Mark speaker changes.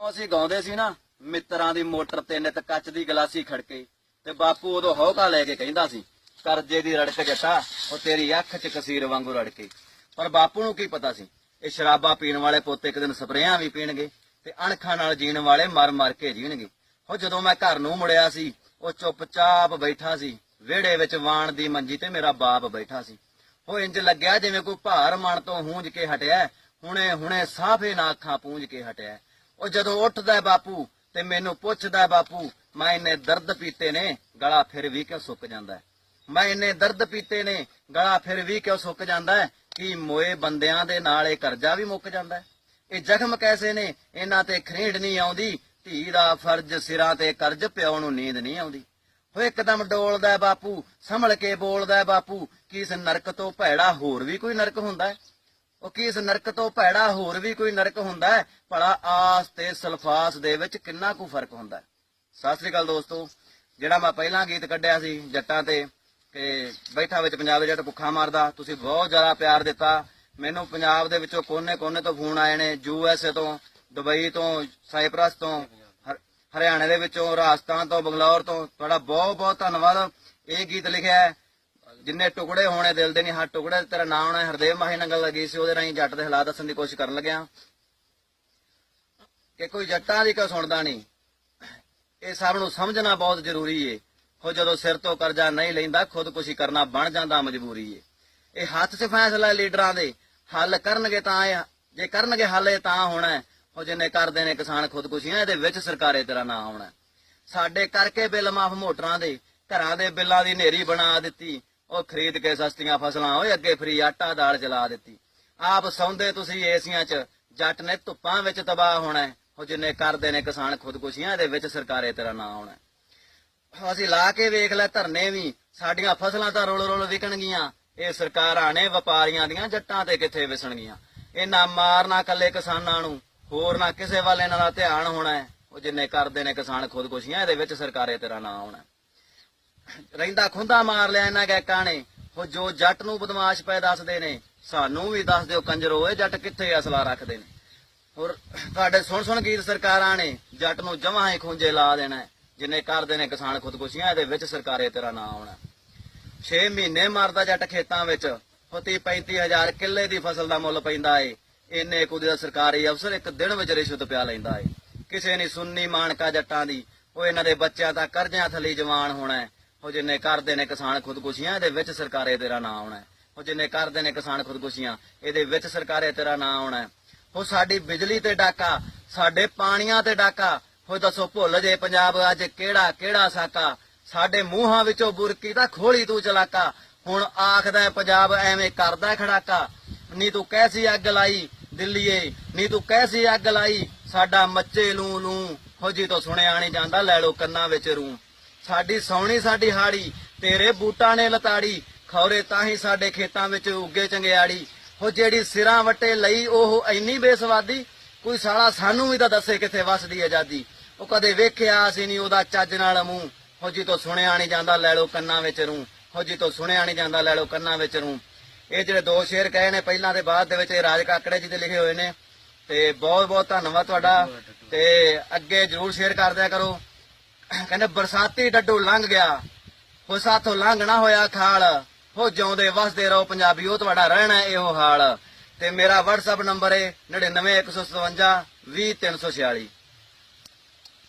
Speaker 1: ਅਸੀਂ ਗਾਉਂਦੇ ਸੀ ਨਾ, ਮਿੱਤਰਾਂ ਦੀ ਮੋਟਰ ਤੇ ਨਿਤ ਕੱਚ ਦੀ ਗਲਾਸੀ ਖੜਕੇ, ਤੇ ਬਾਪੂ ਉਦੋਂ ਹੌਕਾ ਲੈ ਕੇ ਕਹਿੰਦਾ ਸੀ, ਕਰਜੇ ਦੀ ਰੜਕ ਜੱਟਾ, ਉਹ ਤੇਰੀ ਅੱਖ 'ਚ ਕਸੀਰ ਵਾਂਗੂ ਰੜਕੇ। ਪਰ ਬਾਪੂ ਨੂੰ ਕੀ ਪਤਾ ਸੀ, ਇਹ ਸ਼ਰਾਬਾਂ ਪੀਣ ਵਾਲੇ ਪੁੱਤ ਇੱਕ ਦਿਨ ਸਪਰੇਆਂ ਵੀ ਪੀਣਗੇ, ਤੇ ਅਣਖਾਂ ਨਾਲ ਜੀਣ ਵਾਲੇ ਮਰ ਮਰ ਕੇ ਜੀਣਗੇ। ਉਹ ਜਦੋਂ ਮੈਂ ਘਰ ਨੂੰ ਮੁੜਿਆ ਸੀ, ਉਹ ਚੁੱਪਚਾਪ ਬੈਠਾ ਸੀ, ਵਿਹੜੇ ਵਿੱਚ ਵਾਣ ਦੀ ਮੰਜੀ ਤੇ ਮੇਰਾ ਬਾਪ ਬੈਠਾ ਸੀ। ਉਹ ਇੰਜ ਲੱਗਿਆ ਜਿਵੇਂ ਕੋਈ ਭਾਰ ਮਨ ਤੋਂ ਹੂੰਜ ਕੇ ਹਟਿਆ, ਹੁਣੇ ਹੁਣੇ ਸਾਫੇ ਨਾ ਅੱਖਾਂ ਪੂੰਝ ਕੇ ਹਟਿਆ। ਉਹ ਜਦੋਂ ਉੱਠਦਾ ਬਾਪੂ ਤੇ ਮੈਨੂੰ ਪੁੱਛਦਾ ਬਾਪੂ, ਮੈਂ ਇੰਨੇ ਦਰਦ ਪੀਤੇ ਨੇ, ਗਲਾ ਫਿਰ ਵੀ ਕਿਉਂ ਸੁੱਕ ਜਾਂਦਾ ਮੈਂ ਇੰਨੇ ਦਰਦ ਪੀਤੇ ਨੇ, ਗਲਾ ਫਿਰ ਵੀ ਕਿਉਂ ਸੁੱਕ ਜਾਂਦਾ ਕਿ ਮੋਏ ਬੰਦਿਆਂ ਦੇ ਨਾਲ ਇਹ ਕਰਜ਼ਾ ਵੀ ਮੁੱਕ ਜਾਂਦਾ ਇਹ ਜ਼ਖਮ ਕੈਸੇ ਨੇ? ਇਹਨਾਂ ਤੇ ਖਰੀੜ ਨਹੀਂ ਆਉਂਦੀ, ਧੀ ਦਾ ਫਰਜ਼ ਸਿਰਾਂ ਤੇ ਕਰਜ਼ ਪਿਓ ਨੂੰ ਨੀਂਦ ਨਹੀਂ ਆਉਂਦੀ। ਉਹ ਇੱਕਦਮ ਡੋਲਦਾ ਬਾਪੂ, ਸੰਭਲ ਕੇ ਬੋਲਦਾ ਬਾਪੂ, ਕਿ ਇਸ ਨਰਕ ਤੋਂ ਭੈੜਾ ਹੋਰ ਵੀ ਕੋਈ ਨਰਕ ਹੁੰਦਾ ਹੈ? ਉਹ ਕੀ ਇਸ ਨਰਕ ਤੋਂ ਭੈੜਾ ਹੋਰ ਵੀ ਕੋਈ ਨਰਕ ਹੁੰਦਾ ਹੈ, ਭਲਾ ਆਸ ਤੇ ਸਲਫਾਸ ਦੇ ਵਿੱਚ ਕਿੰਨਾ ਕੁ ਫ਼ਰਕ ਹੁੰਦਾ ਹੈ। ਸਤਿ ਸ੍ਰੀ ਅਕਾਲ ਦੋਸਤੋ, ਜਿਹੜਾ ਮੈਂ ਪਹਿਲਾਂ ਗੀਤ ਕੱਢਿਆ ਸੀ ਜੱਟਾਂ ਤੇ, ਕਿ ਬੈਠਾ ਵਿੱਚ ਪੰਜਾਬ ਦੇ ਜੱਟ ਭੁੱਖਾ ਮਾਰਦਾ, ਤੁਸੀਂ ਬਹੁਤ ਜ਼ਿਆਦਾ ਪਿਆਰ ਦਿੱਤਾ। ਮੈਨੂੰ ਪੰਜਾਬ ਦੇ ਵਿੱਚੋਂ ਕੋਨੇ-ਕੋਨੇ ਤੋਂ ਫੋਨ ਆਏ ਨੇ, ਯੂ ਐਸ ਏ ਤੋਂ, ਦੁਬਈ ਤੋਂ, ਸਾਈਪ੍ਰਸ ਤੋਂ, ਹਰ- ਹਰਿਆਣੇ ਦੇ ਵਿੱਚੋਂ, ਰਾਜਸਥਾਨ ਤੋਂ, ਬੰਗਲੌਰ ਤੋਂ। ਤੁਹਾਡਾ ਬਹੁਤ ਬਹੁਤ ਧੰਨਵਾਦ। ਇਹ ਗੀਤ ਲਿਖਿਆ ਹੈ। ਜਿੰਨੇ ਟੁਕੜੇ ਹੋਣੇ ਦਿਲ ਦੇ ਨਹੀਂ, ਹਰ ਟੁਕੜੇ ਤੇਰਾ ਨਾਮ ਹੋਣਾ, ਹਰਦੇਵ ਮਾਹੀ ਨੰਗਲ ਲੱਗੀ ਸੀ, ਉਹਦੇ ਰਾਹੀਂ ਜੱਟ ਦੇ ਹਾਲਾਤ ਦੱਸਣ ਦੀ ਕੋਸ਼ਿਸ਼ ਕਰਨ ਲੱਗਿਆ। ਕਿ ਕੋਈ ਜੱਟਾਂ ਦੀ ਕਿਉਂ ਸੁਣਦਾ ਨਹੀਂ। ਇਹ ਸਭ ਨੂੰ ਸਮਝਣਾ ਬਹੁਤ ਜ਼ਰੂਰੀ ਏ। ਹੋ ਜਦੋਂ ਸਿਰ ਤੋਂ ਕਰਜ਼ਾ ਨਹੀਂ ਲੈਂਦਾ, ਖੁਦਕੁਸ਼ੀ ਕਰਨਾ ਬਣ ਜਾਂਦਾ ਮਜਬੂਰੀ ਏ। ਇਹ ਹੱਥ 'ਚ ਫੈਸਲਾ ਲੀਡਰਾਂ ਦੇ। ਹੱਲ ਕਰਨਗੇ ਤਾਂ ਇਹ, ਜੇ ਕਰਨਗੇ ਹੱਲ ਇਹ ਤਾਂ ਹੋਣਾ ਹੈ। ਉਹ ਜਿੰਨੇ ਕਰਦੇ ਨੇ ਕਿਸਾਨ ਖੁਦਕੁਸ਼ੀਆਂ, ਇਹਦੇ ਵਿੱਚ ਸਰਕਾਰੇ ਤੇਰਾ ਨਾਂ ਆਉਣਾ ਸਾਡੇ ਕਰਕੇ ਬਿੱਲ ਮਾਫ ਮੋਟਰਾਂ ਦੇ, ਘਰਾਂ ਦੇ ਬਿੱਲਾਂ ਦੀ ਨੇਰੀ ਬਣਾ ਦਿੱਤੀ। ਉਹ ਖਰੀਦ ਕੇ ਸਸਤੀਆਂ ਫਸਲਾਂ, ਓਏ ਅੱਗੇ ਫਰੀ ਆਟਾ ਦਾਲ ਚਲਾ ਦਿੱਤੀ। ਆਪ ਸੌਂਦੇ ਤੁਸੀਂ ਏਸੀਆਂ 'ਚ, ਜੱਟ ਨੇ ਧੁੱਪਾਂ ਵਿੱਚ ਤਬਾਹ ਹੋਣਾ ਹੈ। ਉਹ ਜਿੰਨੇ ਕਰਦੇ ਨੇ ਕਿਸਾਨ ਖੁਦਕੁਸ਼ੀਆਂ ਇਹਦੇ ਵਿੱਚ ਸਰਕਾਰੇ ਤੇਰਾ ਨਾਂ ਆਉਣਾ ਅਸੀਂ ਲਾ ਕੇ ਵੇਖ ਲੈ ਧਰਨੇ ਵੀ, ਸਾਡੀਆਂ ਫਸਲਾਂ ਤਾਂ ਰੋਲ ਰੋਲ ਵਿਕਣਗੀਆਂ। ਇਹ ਸਰਕਾਰਾਂ ਨੇ ਵਪਾਰੀਆਂ ਦੀਆਂ ਜੱਟਾਂ ਤੇ ਕਿੱਥੇ ਵਿਸਣਗੀਆਂ। ਇਹਨਾਂ ਮਾਰਨਾ ਕੱਲੇ ਕਿਸਾਨਾਂ ਨੂੰ, ਹੋਰ ਨਾ ਕਿਸੇ ਵੱਲ ਇਹਨਾਂ ਦਾ ਧਿਆਨ ਹੋਣਾ ਉਹ ਜਿੰਨੇ ਕਰਦੇ ਨੇ ਕਿਸਾਨ ਖੁਦਕੁਸ਼ੀਆਂ, ਇਹਦੇ ਵਿੱਚ ਸਰਕਾਰੇ ਤੇਰਾ ਨਾਂ ਆਉਣਾ ਰਹਿੰਦਾ ਖੁੰਦਾ ਮਾਰ ਲਿਆ ਇਹਨਾਂ ਗੈਕਾਂ ਨੇ। ਉਹ ਜੋ ਜੱਟ ਨੂੰ ਬਦਮਾਸ਼ ਪੈ ਦੱਸਦੇ ਨੇ, ਸਾਨੂੰ ਵੀ ਦੱਸ ਦਿਓ ਕੰਜਰੋ, ਇਹ ਜੱਟ ਕਿੱਥੇ ਅਸਲਾ ਰੱਖਦੇ ਨੇ। ਹੋਰ, ਤੁਹਾਡੇ ਸੁਣ ਸੁਣ ਗੀਤ ਸਰਕਾਰਾਂ ਨੇ, ਜੱਟ ਨੂੰ ਜਮਾਂ ਹੀ ਖੁੰਝੇ ਲਾ ਦੇਣਾ ਜਿੰਨੇ ਕਰਦੇ ਨੇ ਕਿਸਾਨ ਖੁਦਕੁਸ਼ੀਆਂ, ਇਹਦੇ ਵਿੱਚ ਸਰਕਾਰੇ ਤੇਰਾ ਨਾਂ ਆਉਣਾ 6 ਮਹੀਨੇ ਮਰਦਾ ਜੱਟ ਖੇਤਾਂ ਵਿੱਚ ਫਤੀ 35000 ਕਿੱਲੇ ਦੀ ਫਸਲ ਦਾ ਮੁੱਲ ਪੈਂਦਾ ਏ। ਇੰਨੇ ਕੁਦੇ ਦਾ ਸਰਕਾਰੀ ਅਫਸਰ ਇੱਕ ਦਿਨ ਵਿੱਚ ਰਿਸ਼ਵਤ ਪਿਆ ਲੈਂਦਾ ਏ। ਕਿਸੇ ਨੇ ਸੁੰਨੀ ਮਾਨਕਾ ਜੱਟਾਂ ਦੀ, ਉਹ ਇਹਨਾਂ ਦੇ ਬੱਚਿਆਂ ਦਾ ਕਰਜ਼ਿਆਂ ਥਲੀ ਜਵਾਨ ਹੋਣਾ ਉਹ ਜਿੰਨੇ ਕਰਦੇ ਨੇ ਕਿਸਾਨ ਖੁਦਕੁਸ਼ੀਆਂ, ਇਹਦੇ ਵਿੱਚ ਸਰਕਾਰੇ ਤੇਰਾ ਨਾਂ ਆਉਣਾ ਉਹ ਜਿੰਨੇ ਕਰਦੇ ਨੇ ਕਿਸਾਨ ਖੁਦਕੁਸ਼ੀਆਂ, ਇਹਦੇ ਵਿੱਚ ਸਰਕਾਰੇ ਤੇਰਾ ਨਾਂ ਆਉਣਾ ਉਹ ਸਾਡੀ ਬਿਜਲੀ ਤੇ ਡਾਕਾ, ਸਾਡੇ ਪਾਣੀਆਂ ਤੇ ਡਾਕਾ ਹੋ ਦੱਸੋ ਭੁੱਲ ਜੇ ਪੰਜਾਬ ਅੱਜ ਕਿਹੜਾ ਕਿਹੜਾ ਸਾਕਾ? ਸਾਡੇ ਮੂੰਹਾਂ ਵਿੱਚੋਂ ਬੁਰਕੀ ਤਾਂ ਖੋਲੀ ਤੂੰ ਚਲਾਕਾ। ਹੁਣ ਆਖਦਾ ਪੰਜਾਬ ਐਵੇਂ ਕਰਦਾ ਖੜਾਕਾ। ਨੀ ਤੂੰ ਕੈਸੀ ਅੱਗ ਲਾਈ ਦਿੱਲੀਏ, ਨੀ ਤੂੰ ਕੈਸੀ ਅੱਗ ਲਾਈ। ਸਾਡਾ ਮੱਚੇ ਲੂ ਲੂ ਜੀ ਤੋਂ ਸੁਣਿਆ ਨਹੀਂ ਜਾਂਦਾ, ਲੈ ਲੋ ਕੰਨਾਂ ਵਿੱਚ ਰੂ। ਸਾਡੀ ਸੌਣੀ, ਸਾਡੀ ਹਾੜੀ, ਤੇਰੇ ਬੂਟਾਂ ਨੇ ਲਤਾੜੀ, ਖੌਰੇ ਤਾਂ ਹੀ ਸਾਡੇ ਖੇਤਾਂ ਵਿੱਚ ਉੱਗੇ ਚੰਗਿਆੜੀ। ਉਹ ਜਿਹੜੀ ਸਿਰਾਂ ਵਟੇ ਲਈ ਉਹ ਇੰਨੀ ਬੇਸਵਾਦੀ, ਕੋਈ ਸਾਲਾ ਸਾਨੂੰ ਵੀ ਤਾਂ ਦੱਸੇ ਕਿੱਥੇ ਵਸਦੀ ਆਜ਼ਾਦੀ। ਉਹ ਕਦੇ ਵੇਖਿਆ ਸੀ ਨਹੀਂ ਉਹਦਾ ਚੱਜ ਨਾਲ ਮੂੰਹ। ਫੌਜੀ ਤੋਂ ਸੁਣਿਆ ਨਹੀਂ ਜਾਂਦਾ ਲੈ ਲੋ ਕੰਨਾਂ ਵਿੱਚ ਰੂ। ਫੌਜੀ ਤੋਂ ਸੁਣਿਆ ਨਹੀਂ ਜਾਂਦਾ ਲੈ ਲੋ ਕੰਨਾਂ ਵਿੱਚ ਰੂ। ਇਹ ਜਿਹੜੇ ਦੋ ਸ਼ੇਰ ਕਹੇ ਨੇ ਪਹਿਲਾਂ ਦੇ ਬਾਅਦ ਦੇ ਵਿੱਚ ਇਹ ਰਾਜ ਕਾਕੜੇ ਜੀ ਦੇ ਲਿਖੇ ਹੋਏ ਨੇ। ਤੇ ਬਹੁਤ ਬਹੁਤ ਧੰਨਵਾਦ ਤੁਹਾਡਾ। ਤੇ ਅੱਗੇ ਜਰੂਰ ਸ਼ੇਅਰ ਕਰ ਦਿਆ ਕਰੋ। ਕਹਿੰਦੇ ਬਰਸਾਤੀ ਡੱਡੂ ਲੰਘ ਗਿਆ। ਹੋ ਸਾਥੋਂ ਲੰਘਣਾ ਹੋਇਆ ਖਾਲ ਹੋ ਜਿਉਂਦੇ ਵਸਦੇ ਰਹੋ ਪੰਜਾਬੀ, ਉਹ ਤੁਹਾਡਾ ਰਹਿਣਾ ਇਹੋ ਹਾਲ। ਤੇ ਮੇਰਾ WhatsApp ਨੰਬਰ ਹੈ 99157 20346